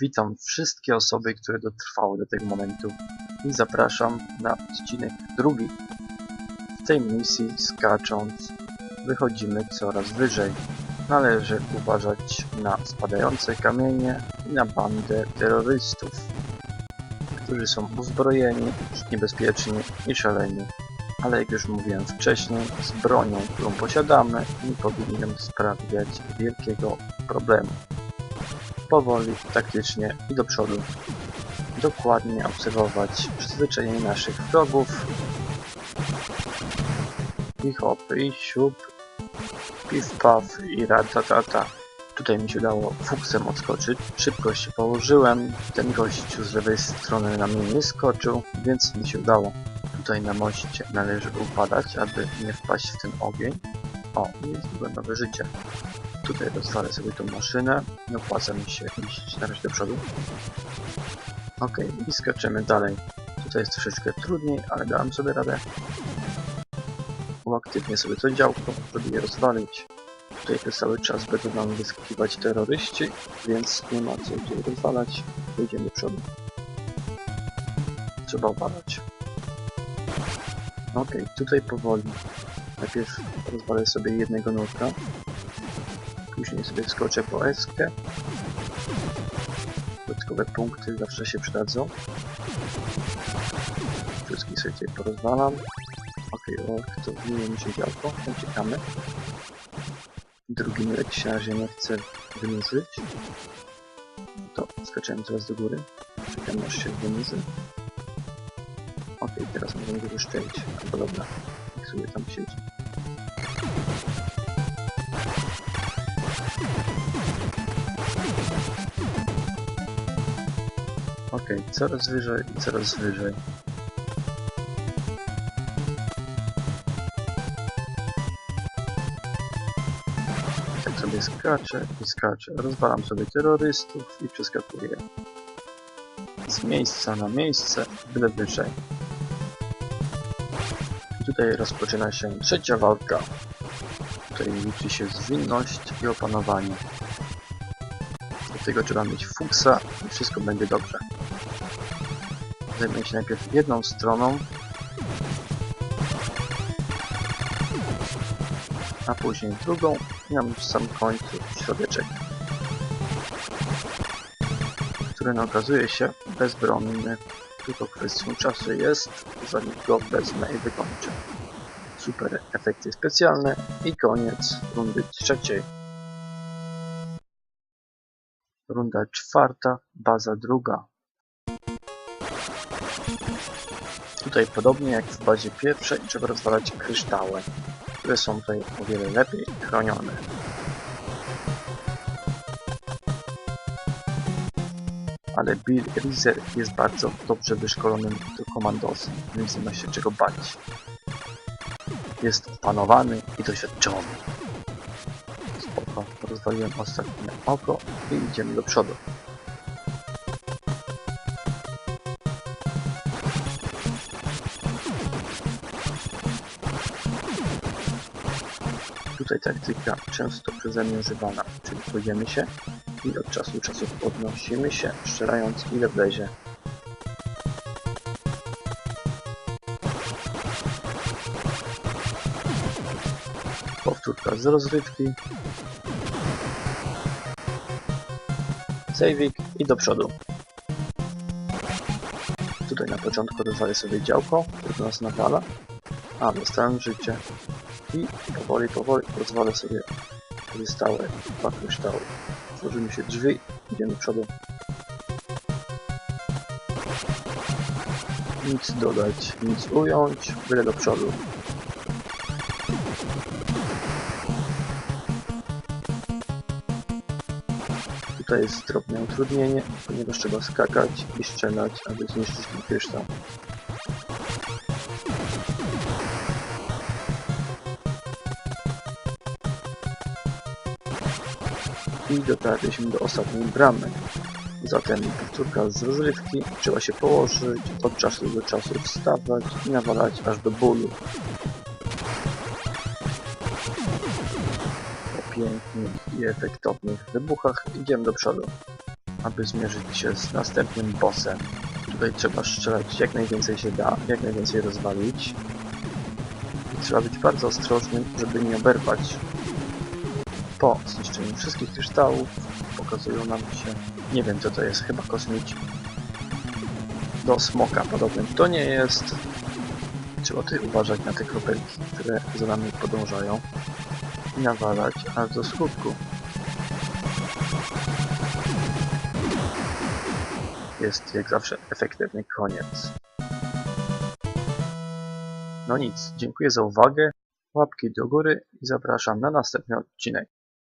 Witam wszystkie osoby, które dotrwały do tego momentu i zapraszam na odcinek drugi. W tej misji skacząc wychodzimy coraz wyżej. Należy uważać na spadające kamienie i na bandę terrorystów, którzy są uzbrojeni, niebezpieczni i szaleni. Ale jak już mówiłem wcześniej, z bronią, którą posiadamy, nie powinien sprawiać wielkiego problemu powoli, taktycznie i do przodu. Dokładnie obserwować przyzwyczajenie naszych wrogów. I hop, i siup, piw paw i ratatata. Tutaj mi się udało fuksem odskoczyć. Szybko się położyłem. Ten gościu z lewej strony na mnie nie skoczył, więc mi się udało. Tutaj na moście należy upadać, aby nie wpaść w ten ogień. O, i jest nowe życie. Tutaj rozwalę sobie tą maszynę. Nie opłaca mi się iść na razie do przodu. Ok, i skaczemy dalej. Tutaj jest troszeczkę trudniej, ale dałem sobie radę. Uaktywnię sobie to działko, żeby je rozwalić. Tutaj przez cały czas będą nam wyskakiwać terroryści, więc nie ma co tutaj rozwalać. Pójdziemy do przodu. Trzeba upadać. Ok, tutaj powoli. Najpierw rozwalę sobie jednego nurka. Później sobie wskoczę po eskę. Dodatkowe punkty zawsze się przydadzą. Wszystkich sobie tutaj porozwalam. Okej, okay, to wymieniło mi się działko. Uciekamy. Drugi nurek się na razie nie chce wynurzyć. To skaczemy coraz do góry. Czekam aż się wynurzy. Okej, okay, teraz możemy go wyszczelić. Albo dobra, niech sobie tam siedzi. Okej, okay, coraz wyżej i coraz wyżej. Tak sobie skaczę i skaczę. Rozwalam sobie terrorystów i przeskakuję z miejsca na miejsce, byle wyżej. I tutaj rozpoczyna się trzecia walka. Tutaj liczy się zwinność i opanowanie. Tego trzeba mieć fuksa i wszystko będzie dobrze. Zajmę się najpierw jedną stroną, a później drugą i na sam końcu środeczek, który no, okazuje się bezbronny. Tylko kwestią czasu jest, zanim go wezmę i wykończę. Super efekty specjalne i koniec rundy trzeciej. Runda czwarta, baza druga. Tutaj podobnie jak w bazie pierwszej trzeba rozwalać kryształy, które są tutaj o wiele lepiej chronione. Ale Bill Reeser jest bardzo dobrze wyszkolonym komandosem, więc nie ma się czego bać. Jest opanowany i doświadczony. Rozwaliłem ostatnie oko i idziemy do przodu. Tutaj taktyka często przeze mnie używana, czyli kładziemy się i od czasu do czasu podnosimy się, strzelając ile wlezie. Powtórka z rozrywki. Sejwik i do przodu. Tutaj na początku rozwalę sobie działko, które nas nawala. A, dostałem życie. I powoli, powoli rozwalę sobie pozostałe dwa kryształy. Tworzy mi się drzwi, idziemy do przodu. Nic dodać, nic ująć, byle do przodu. Tutaj jest drobne utrudnienie, ponieważ trzeba skakać i strzelać, aby zniszczyć ten kryształ. i dotarliśmy do ostatniej bramy. Zatem powtórka z rozrywki, trzeba się położyć, od czasu do czasu wstawać i nawalać aż do bólu. Pięknych i efektownych wybuchach idziemy do przodu. aby zmierzyć się z następnym bossem. Tutaj trzeba strzelać jak najwięcej się da, jak najwięcej rozwalić. Trzeba być bardzo ostrożnym, żeby nie oberwać. Po zniszczeniu wszystkich kryształów pokazują nam się, nie wiem co to jest, chyba kosmici. Do smoka podobnym to nie jest. Trzeba tutaj uważać na te kropelki, które za nami podążają i nawalać aż do skutku. Jest jak zawsze efektywny koniec. No nic, dziękuję za uwagę, łapki do góry i zapraszam na następny odcinek.